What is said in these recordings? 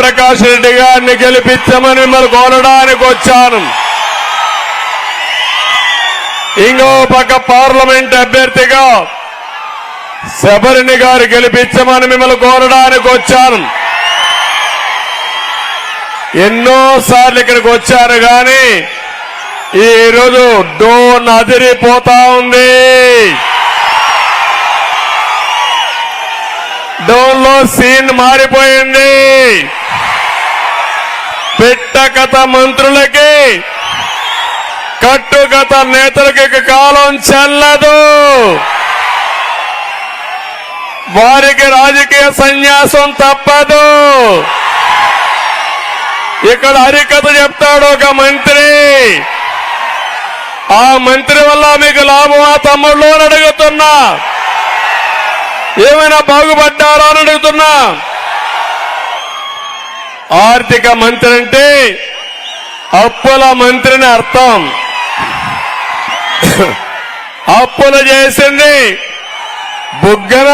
ప్రకాష్ రెడ్డి గారిని గెలిపించమని మిమ్మల్ని కోరడానికి వచ్చాను. ఇంకో పక్క పార్లమెంట్ అభ్యర్థిగా శబరిని గారు గెలిపించమని మిమ్మల్ని కోరడానికి వచ్చాను. ఎన్నో సార్లు ఇక్కడికి వచ్చారు కానీ ఈ రోజు డోన్ అదిరిపోతా ఉంది. డోన్లో సీన్ మారిపోయింది. పెట్టకథ మంత్రులకి కట్టుగత నేతలకి కాలం చెల్లదు. వారికి రాజకీయ సన్యాసం తప్పదు. ఇక్కడ హరికథ చెప్తాడు ఒక మంత్రి. ఆ మంత్రి వల్ల మీకు లాభమా తమ్ముళ్ళు అని అడుగుతున్నా. ఏమైనా బాగుపడ్డారా అని అడుగుతున్నా. ఆర్థిక మంత్రి అంటే అప్పుల మంత్రిని అర్థం. అప్పులు చేసింది బుగ్గన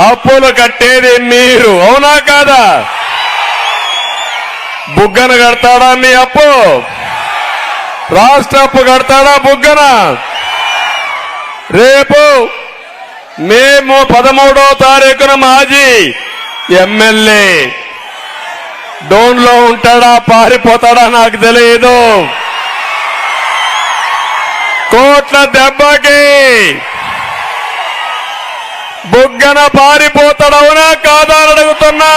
అప్పులు కట్టేది మీరు అవునా కాదా? బుగ్గన కడతాడా మీ అప్పు? రాష్ట్ర అప్పు కడతాడా బుగ్గన? రేపు మేము పదమూడవ తారీఖున మాజీ ఎమ్మెల్యే డోన్లో ఉంటాడా? పారిపోతాడా? నాకు తెలియదు కోట్ల దెబ్బకి బుగ్గన పారిపోతాడవునా? కాదా అని అడుగుతున్నా.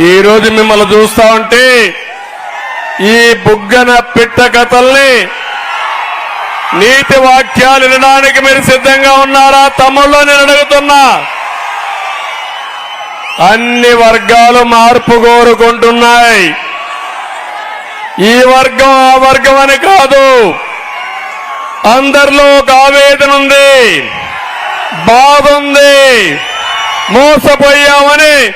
ఈ రోజు మిమ్మల్ని చూస్తా ఉంటే ఈ బుగ్గన పిట్ట కథల్ని నీతి వాక్యాలు వినడానికి మీరు సిద్ధంగా ఉన్నారా? తమ్ముళ్ళు నేను అడుగుతున్నా. అన్ని వర్గాలు మార్పు కోరుకుంటున్నాయి. ఈ వర్గం ఆ వర్గం అని కాదు. అందరిలో ఒక ఆవేదన ఉంది. బాధ ఉంది మోసపోయామని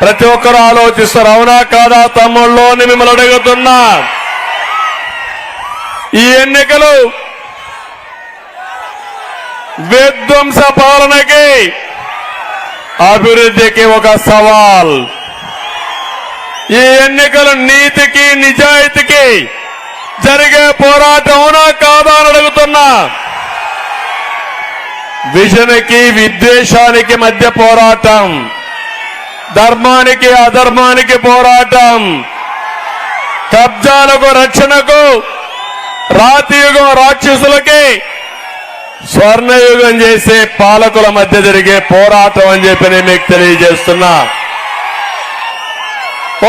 ప్రతి ఒక్కరు ఆలోచిస్తారు. అవునా కాదా తమ్ముళ్ళు మిమ్మల్ని అడుగుతున్నా. ఈ ఎన్నికలు విధ్వంస పాలనకి అభివృద్ధికి ఒక సవాల్. ఈ ఎన్నికలు నీతికి నిజాయితీకి జరిగే పోరాటం అవునా కాదా అని అడుగుతున్నా. విజనకి విద్వేషానికి మధ్య పోరాటం. ధర్మానికి అధర్మానికి పోరాటం. కబ్జాలకు రక్షణకు రాతియుగం రాక్షసులకి స్వర్ణయుగం చేసే పాలకుల మధ్య జరిగే పోరాటం అని చెప్పి నేను మీకు తెలియజేస్తున్నా.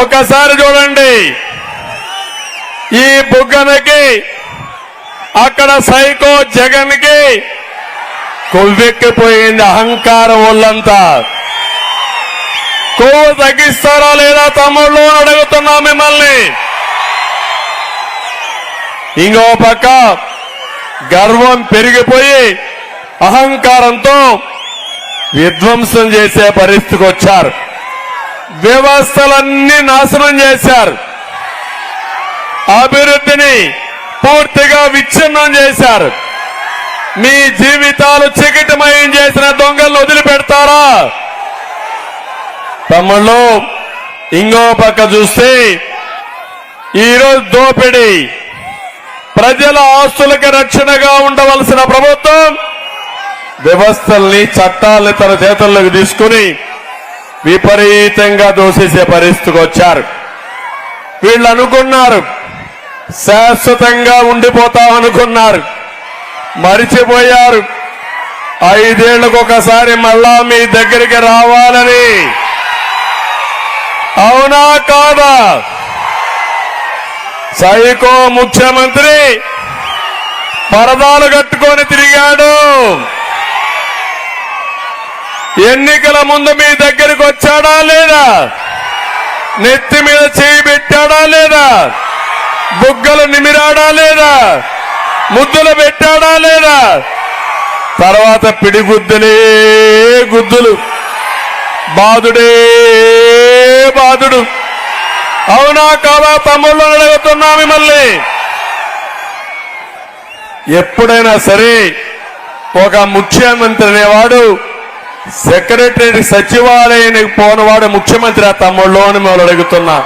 ఒకసారి చూడండి. ఈ బుగ్గనకి అక్కడ సైకో జగన్కి కొవ్వెక్కిపోయింది అహంకారం ఒళ్ళంతా. కొవ్వు తగ్గిస్తారా లేదా తమ్ముళ్ళు అడుగుతున్నా మిమ్మల్ని. ఇంకో పక్క గర్వం పెరిగిపోయి అహంకారంతో విధ్వంసం చేసే పరిస్థితికి వచ్చారు. వ్యవస్థలన్నీ నాశనం చేశారు. అభివృద్ధిని పూర్తిగా విచ్ఛిన్నం చేశారు. మీ జీవితాలు చికిటమయం చేసిన దొంగలను వదిలిపెడతారా? తమ్ముళ్ళు ఇంకో పక్క చూస్తే ఈరోజు దోపిడీ. ప్రజల ఆస్తులకి రక్షణగా ఉండవలసిన ప్రభుత్వం వ్యవస్థల్ని చట్టాలని తన చేతుల్లోకి తీసుకుని విపరీతంగా దూషించే పరిస్థితికి వచ్చారు. వీళ్ళు అనుకున్నారు శాశ్వతంగా ఉండిపోతాం అనుకున్నారు మరిచిపోయారు. ఐదేళ్ళకు ఒకసారి మళ్ళా మీ దగ్గరికి రావాలని. అవునా కాదా? సైకో ముఖ్యమంత్రి పరదాలు కట్టుకొని తిరిగాడు. ఎన్నికల ముందు మీ దగ్గరికి వచ్చాడా లేదా? నెత్తి మీద చేయి పెట్టాడా లేదా? బుగ్గలు నిమిరాడా లేదా? ముద్దులు పెట్టాడా లేదా? తర్వాత పిడిగుద్దులే గుద్దులు. బాధుడే బాధుడు అవునా కాదా తమ్ముళ్ళు అడుగుతున్నా మిమ్మల్ని? ఎప్పుడైనా సరే ఒక ముఖ్యమంత్రి అనేవాడు సెక్రటరీ సచివాలయానికి పోనవాడు ముఖ్యమంత్రి ఆ తమ్ముళ్ళు అని మిమ్మల్ని అడుగుతున్నా.